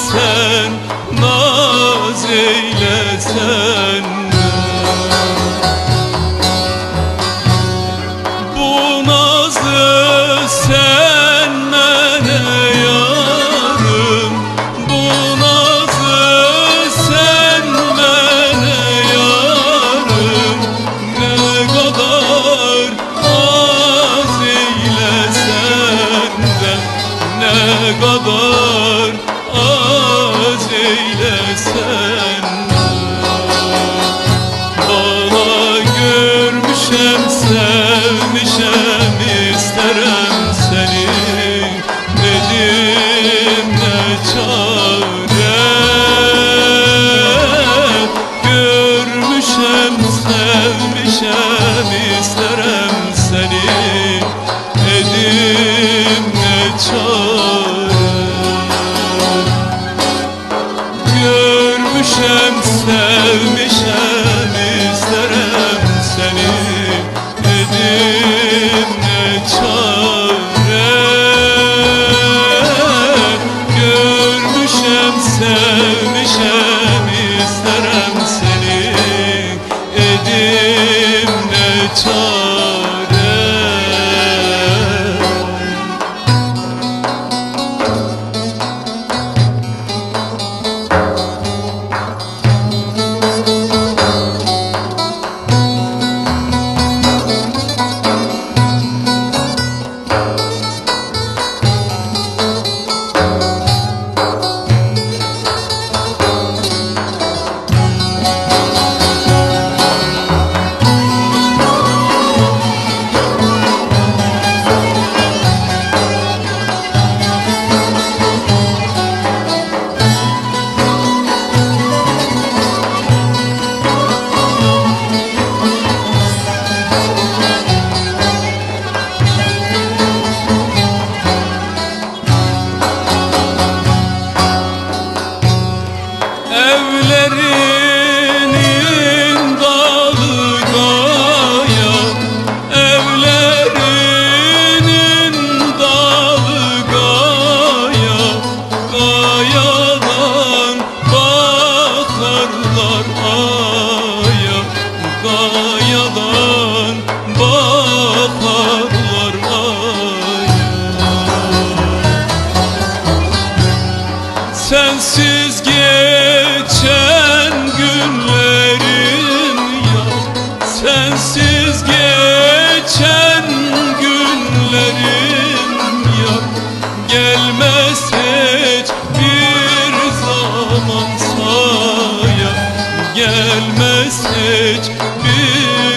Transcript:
eylesen Naz eylesen. Bu nazı sen mene yarım Bu nazı sen mene yarım. Ne kadar az eylesen de Ne kadar eylesen Bana görmüşem sevmişem ne Sensiz geçen günlerim ya Sensiz geçen günlerim ya Gelmez hiç bir zaman saya Gelmez hiç bir